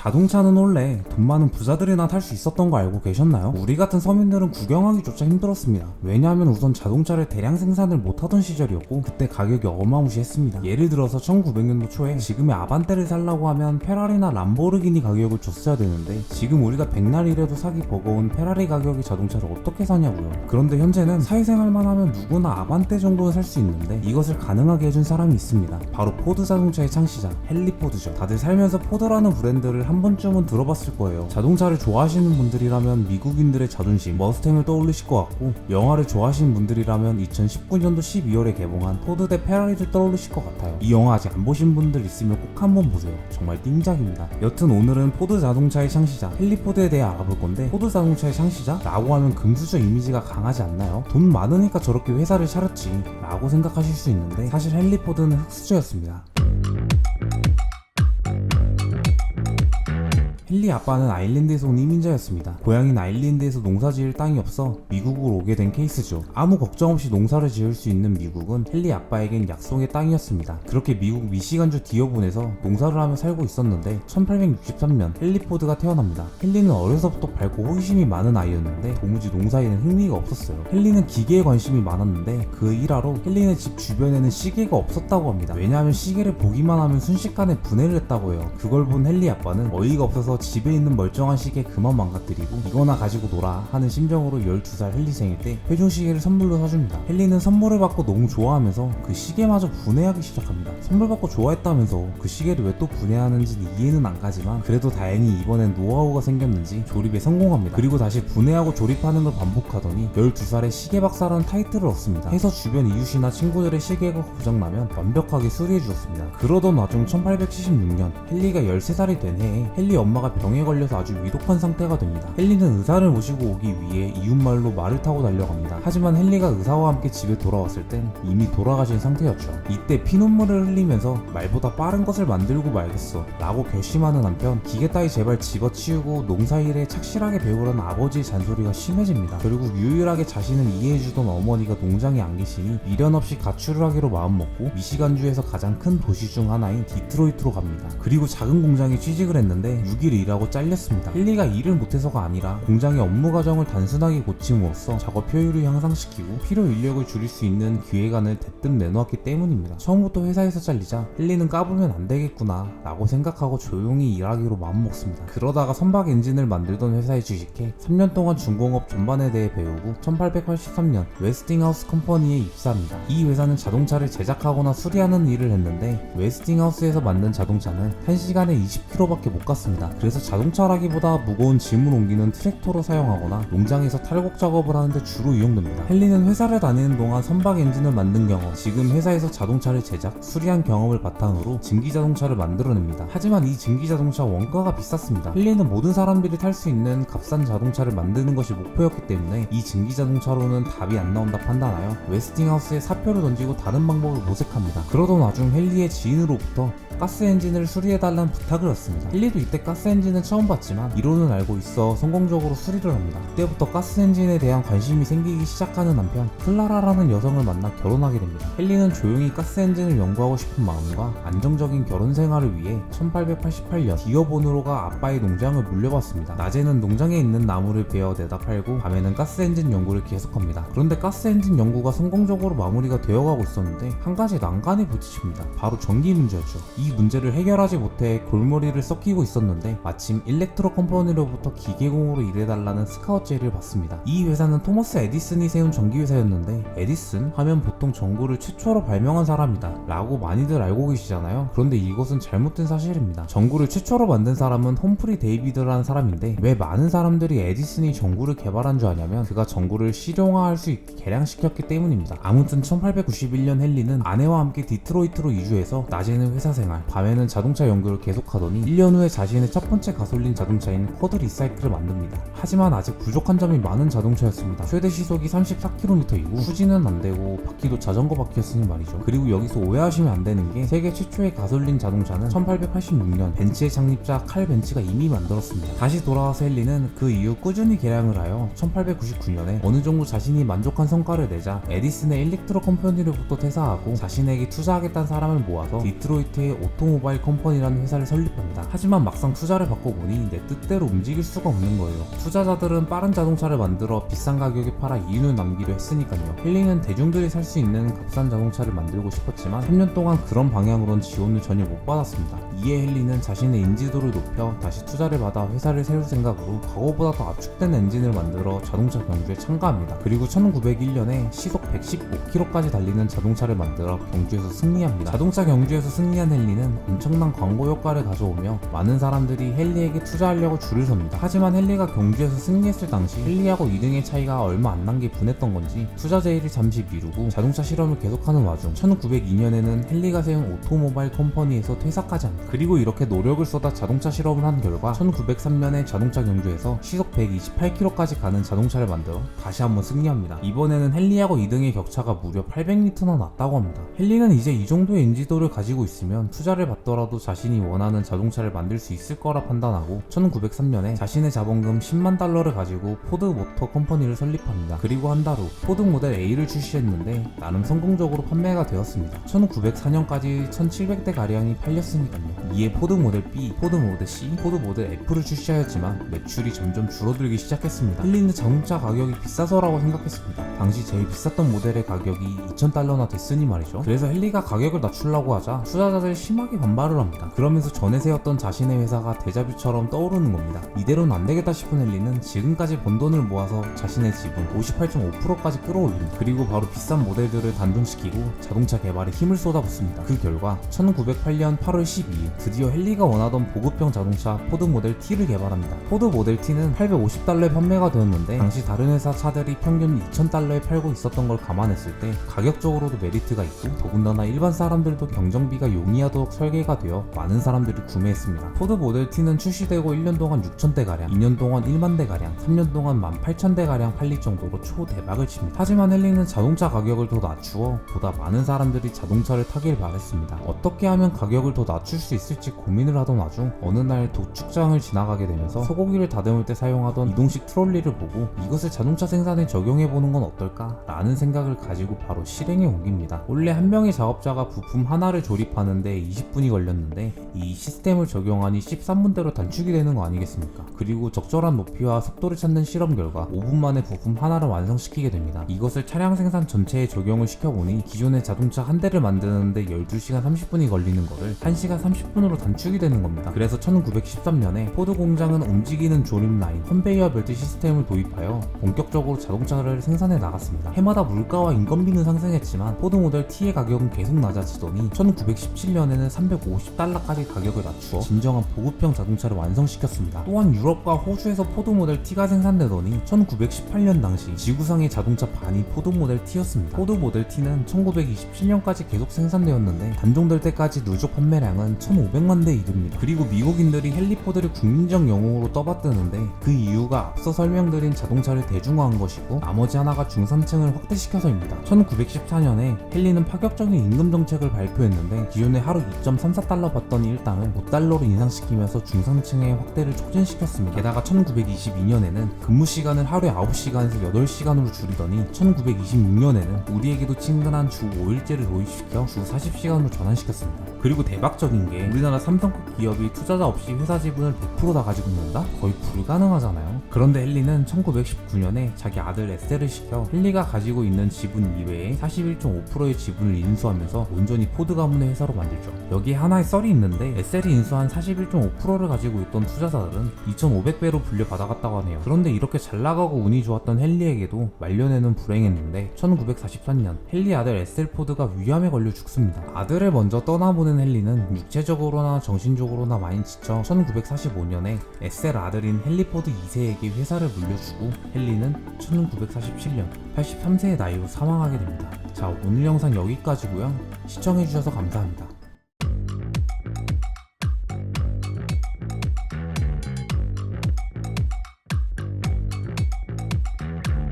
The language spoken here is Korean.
자동차는 원래 돈 많은 부자들이나 탈 수 있었던 거 알고 계셨나요? 우리 같은 서민들은 구경하기조차 힘들었습니다. 왜냐하면 우선 자동차를 대량 생산을 못하던 시절이었고 그때 가격이 어마무시했습니다. 예를 들어서 1900년도 초에 지금의 아반떼를 살라고 하면 페라리나 람보르기니 가격을 줬어야 되는데 지금 우리가 백날이라도 사기 버거운 페라리 가격의 자동차를 어떻게 사냐고요. 그런데 현재는 사회생활만 하면 누구나 아반떼 정도는 살 수 있는데 이것을 가능하게 해준 사람이 있습니다. 바로 포드 자동차의 창시자 헨리 포드죠. 다들 살면서 포드라는 브랜드를 한 번쯤은 들어봤을 거예요. 자동차를 좋아하시는 분들이라면 미국인들의 자존심 머스탱을 떠올리실 것 같고 영화를 좋아하시는 분들이라면 2019년도 12월에 개봉한 포드 대 페라리를 떠올리실 것 같아요. 이 영화 아직 안 보신 분들 있으면 꼭 한번 보세요. 정말 띵작입니다. 여튼 오늘은 포드 자동차의 창시자 헨리 포드에 대해 알아볼 건데 포드 자동차의 창시자? 라고 하면 금수저 이미지가 강하지 않나요? 돈 많으니까 저렇게 회사를 차렸지 라고 생각하실 수 있는데 사실 헨리 포드는 흑수저였습니다. 헨리 아빠는 아일랜드에서 온 이민자였습니다. 고향인 아일랜드에서 농사 지을 땅이 없어 미국으로 오게 된 케이스죠. 아무 걱정 없이 농사를 지을 수 있는 미국은 헨리 아빠에겐 약속의 땅이었습니다. 그렇게 미국 미시간주 디어본에서 농사를 하며 살고 있었는데 1863년 헨리 포드가 태어납니다. 헨리는 어려서부터 밝고 호기심이 많은 아이였는데 도무지 농사에는 흥미가 없었어요. 헨리는 기계에 관심이 많았는데 그 일화로 헨리네 집 주변에는 시계가 없었다고 합니다. 왜냐하면 시계를 보기만 하면 순식간에 분해를 했다고 해요. 그걸 본 헨리 아빠는 어이가 없어서 집에 있는 멀쩡한 시계 그만 망가뜨리고 이거나 가지고 놀아 하는 심정으로 12살 헨리 생일 때 회중 시계를 선물로 사줍니다. 헨리는 선물을 받고 너무 좋아하면서 그 시계마저 분해하기 시작합니다. 선물 받고 좋아했다면서 그 시계를 왜 또 분해하는지는 이해는 안 가지만 그래도 다행히 이번엔 노하우가 생겼는지 조립에 성공합니다. 그리고 다시 분해하고 조립하는 걸 반복하더니 12살에 시계 박사라는 타이틀을 얻습니다. 해서 주변 이웃이나 친구들의 시계가 고장나면 완벽하게 수리해 주었습니다. 그러던 와중 1876년 헨리가 13살이 된 해에 헨리 엄마가 병에 걸려서 아주 위독한 상태가 됩니다. 헨리는 의사를 모시고 오기 위해 이웃말로 말을 타고 달려갑니다. 하지만 헨리가 의사와 함께 집에 돌아왔을 땐 이미 돌아가신 상태였죠. 이때 피눈물을 흘리면서 말보다 빠른 것을 만들고 말겠어 라고 결심하는 한편 기계 따위 제발 집어치우고 농사일에 착실하게 배우라는 아버지의 잔소리가 심해집니다. 결국 유일하게 자신을 이해해주던 어머니가 농장에 안 계시니 미련 없이 가출을 하기로 마음먹고 미시간주에서 가장 큰 도시 중 하나인 디트로이트로 갑니다. 그리고 작은 공장에 취직을 했는데 6일 일하고 잘렸습니다. 헨리가 일을 못해서가 아니라 공장의 업무 과정을 단순하게 고침으로써 작업 효율을 향상시키고 필요 인력을 줄일 수 있는 기획안을 대뜸 내놓았기 때문입니다. 처음부터 회사에서 잘리자 헨리는 까불면 안 되겠구나 라고 생각하고 조용히 일하기로 마음먹습니다. 그러다가 선박 엔진을 만들던 회사에 주식해 3년 동안 중공업 전반에 대해 배우고 1883년 웨스팅하우스 컴퍼니에 입사합니다. 이 회사는 자동차를 제작하거나 수리하는 일을 했는데 웨스팅하우스에서 만든 자동차는 1시간에 20km밖에 못 갔습니다. 그래서 자동차라기보다 무거운 짐을 옮기는 트랙터로 사용하거나 농장에서 탈곡 작업을 하는데 주로 이용됩니다. 헨리는 회사를 다니는 동안 선박 엔진을 만든 경험, 지금 회사에서 자동차를 제작, 수리한 경험을 바탕으로 증기 자동차를 만들어냅니다. 하지만 이 증기 자동차 원가가 비쌌습니다. 헨리는 모든 사람들이 탈 수 있는 값싼 자동차를 만드는 것이 목표였기 때문에 이 증기 자동차로는 답이 안 나온다 판단하여 웨스팅하우스에 사표를 던지고 다른 방법을 모색합니다. 그러던 와중 헨리의 지인으로부터 가스 엔진을 수리해달라는 부탁을 했습니다. 헨리도 이때 가스 엔진 은 처음 봤지만 이론은 알고 있어 성공적으로 수리를 합니다. 그때부터 가스 엔진에 대한 관심이 생기기 시작하는 한편 클라라라는 여성을 만나 결혼하게 됩니다. 헨리는 조용히 가스 엔진을 연구하고 싶은 마음과 안정적인 결혼 생활을 위해 1888년 디어본으로가 아빠의 농장을 물려받습니다. 낮에는 농장에 있는 나무를 베어 내다 팔고 밤에는 가스 엔진 연구를 계속합니다. 그런데 가스 엔진 연구가 성공적으로 마무리가 되어가고 있었는데 한 가지 난관이 부딪힙니다. 바로 전기 문제였죠. 이 문제를 해결하지 못해 골머리를 썩히고 있었는데 마침 일렉트로 컴퍼니로부터 기계공으로 일해달라는 스카우트 제의를 받습니다. 이 회사는 토머스 에디슨이 세운 전기회사였는데 에디슨 하면 보통 전구를 최초로 발명한 사람이다 라고 많이들 알고 계시잖아요. 그런데 이것은 잘못된 사실입니다. 전구를 최초로 만든 사람은 홈프리 데이비드라는 사람인데 왜 많은 사람들이 에디슨이 전구를 개발한 줄 아냐면 그가 전구를 실용화할 수 있게 개량시켰기 때문입니다. 아무튼 1891년 헨리는 아내와 함께 디트로이트로 이주해서 낮에는 회사 생활, 밤에는 자동차 연구를 계속하더니 1년 후에 자신의 첫 번째 가솔린 자동차인 쿼드 리사이클을 만듭니다. 하지만 아직 부족한 점이 많은 자동차였습니다. 최대 시속이 34km이고 후진은 안 되고 바퀴도 자전거 바퀴였으니 말이죠. 그리고 여기서 오해하시면 안 되는 게 세계 최초의 가솔린 자동차는 1886년 벤츠의 창립자 칼 벤츠가 이미 만들었습니다. 다시 돌아와서 헨리는 그 이후 꾸준히 개량을 하여 1899년에 어느 정도 자신이 만족한 성과를 내자 에디슨의 일렉트로 컴퍼니로부터 퇴사하고 자신에게 투자하겠다는 사람을 모아서 디트로이트의 오토모바일 컴퍼니라는 회사를 설립합니다. 하지만 막상 투자를 받고 보니 내 뜻대로 움직일 수가 없는 거예요. 투자자들은 빠른 자동차를 만들어 비싼 가격에 팔아 이윤을 남기려 했으니까요. 헨리는 대중들이 살 수 있는 값싼 자동차를 만들고 싶었지만 3년 동안 그런 방향으론 지원을 전혀 못 받았습니다. 이에 헨리는 자신의 인지도를 높여 다시 투자를 받아 회사를 세울 생각으로 과거보다 더 압축된 엔진을 만들어 자동차 경주에 참가합니다. 그리고 1901년에 시속 115km까지 달리는 자동차를 만들어 경주에서 승리합니다. 자동차 경주에서 승리한 헨리는 엄청난 광고 효과를 가져오며 많은 사람들이 헨리에게 투자하려고 줄을 섭니다. 하지만 헨리가 경주 에서 승리했을 당시 헨리하고 2등의 차이가 얼마 안 난 게 분했던 건지 투자 제의를 잠시 미루고 자동차 실험을 계속하는 와중 1902년에는 헨리가 세운 오토모바일 컴퍼니에서 퇴사까지 합니다. 그리고 이렇게 노력을 쏟아 자동차 실험을 한 결과 1903년에 자동차 경주에서 시속 128km까지 가는 자동차를 만들어 다시 한번 승리합니다. 이번에는 헨리하고 2등의 격차가 무려 800m나 났다고 합니다. 헨리는 이제 이 정도의 인지도를 가지고 있으면 투자를 받더라도 자신이 원하는 자동차를 만들 수 있을 거라 판단하고 1903년에 자신의 자본금 10만 달러를 가지고 포드 모터 컴퍼니를 설립합니다. 그리고 한 달 후 포드 모델 A를 출시했는데 나름 성공적으로 판매가 되었습니다. 1904년까지 1700대 가량이 팔렸으니까요. 이에 포드 모델 B, 포드 모델 C, 포드 모델 F를 출시하였지만 매출이 점점 줄어들기 시작했습니다. 힐리는 자동차 가격이 비싸서라고 생각했습니다. 당시 제일 비쌌던 모델의 가격이 2,000달러나 됐으니 말이죠. 그래서 헨리가 가격을 낮추려고 하자 투자자들이 심하게 반발을 합니다. 그러면서 전에 세웠던 자신의 회사가 데자뷰처럼 떠오르는 겁니다. 이대로는 안 되겠다 싶은 헨리 는 지금까지 번 돈을 모아서 자신의 지분 58.5%까지 끌어올립니다. 그리고 바로 비싼 모델들을 단종시키고 자동차 개발에 힘을 쏟아붓습니다. 그 결과 1908년 8월 12일 드디어 헨리가 원하던 보급형 자동차 포드 모델 T를 개발합니다. 포드 모델 T는 850달러에 판매가 되었는데 당시 다른 회사 차들이 평균 2,000달러에 팔고 있었던 걸 감안했을 때 가격적으로도 메리트가 있고 더군다나 일반 사람들도 경정비가 용이하도록 설계가 되어 많은 사람들이 구매했습니다. 포드 모델 T는 출시되고 1년 동안 6,000대가량, 2년 동안 1만 대가량, 3년 동안 18,000대가량 팔릴 정도로 초대박을 칩니다. 하지만 헨리는 자동차 가격을 더 낮추어 보다 많은 사람들이 자동차를 타길 바랬습니다. 어떻게 하면 가격을 더 낮출 수 있을지 고민을 하던 와중 어느 날 도축장을 지나가게 되면서 소고기를 다듬을 때 사용하던 이동식 트롤리를 보고 이것을 자동차 생산에 적용해 보는 건 어떨까? 라는 생각을 가지고 바로 실행에 옮깁니다. 원래 한 명의 작업자가 부품 하나를 조립하는데 20분이 걸렸는데 이 시스템을 적용하니 13분대로 단축이 되는 거 아니겠습니까? 그리고 적절한 높이 와 속도를 찾는 실험 결과 5분 만에 부품 하나를 완성시키게 됩니다. 이것을 차량 생산 전체에 적용을 시켜보니 기존의 자동차 한 대를 만드는데 12시간 30분이 걸리는 거를 1시간 30분으로 단축이 되는 겁니다. 그래서 1913년에 포드 공장은 움직이는 조립 라인, 컨베이어 벨트 시스템을 도입하여 본격적으로 자동차를 생산해 나갔습니다. 해마다 물가와 인건비는 상승했지만 포드 모델 T의 가격은 계속 낮아지더니 1917년에는 350달러까지 가격을 낮추어 진정한 보급형 자동차를 완성시켰습니다. 또한 유럽과 호주에서 포드 모델 T가 생산되더니 1918년 당시 지구상의 자동차 반이 포드 모델 T였습니다. 포드 모델 T는 1927년까지 계속 생산되었는데 단종될 때까지 누적 판매량은 1,500만 대에 이릅니다. 그리고 미국인들이 헨리 포드를 국민적 영웅으로 떠받드는데 그 이유가 앞서 설명드린 자동차를 대중화한 것이고 나머지 하나가 중산층을 확대시켜서입니다. 1914년에 헨리는 파격적인 임금 정책을 발표했는데 기존에 하루 2.34달러 받던 일당을 5달러로 인상시키면서 중산층의 확대를 촉진시켰습니다. 게다가 1922년에는 근무 시간을 하루에 9시간에서 8시간으로 줄이더니 1926년에는 우리에게도 친근한 주 5일제를 도입시켜 주 40시간으로 전환시켰습니다. 그리고 대박적인 게 우리나라 삼성급 기업이 투자자 없이 회사 지분을 100%다 가지고 있는다? 거의 불가능하잖아요. 그런데 헨리는 1919년에 자기 아들 에셀을 시켜 헨리가 가지고 있는 지분 이외에 41.5%의 지분을 인수하면서 온전히 포드 가문의 회사로 만들죠. 여기에 하나의 썰이 있는데 에셀이 인수한 41.5%를 가지고 있던 투자자들은 2,500배로 불려받아갔다고 하네요. 그런데 이렇게 잘 나가고 운이 좋았던 헨리에게도 말년에는 불행했는데 1944년 헨리 아들 에셀 포드가 위암에 걸려 죽습니다. 아들을 먼저 떠나보 낸 헨리는 육체적으로나 정신적으로나 많이 지쳐 1945년에 에셀 아들인 헨리 포드 2세에게 회사를 물려주고 헨리는 1947년 83세의 나이로 사망하게 됩니다. 자 오늘 영상 여기까지고요. 시청해주셔서 감사합니다.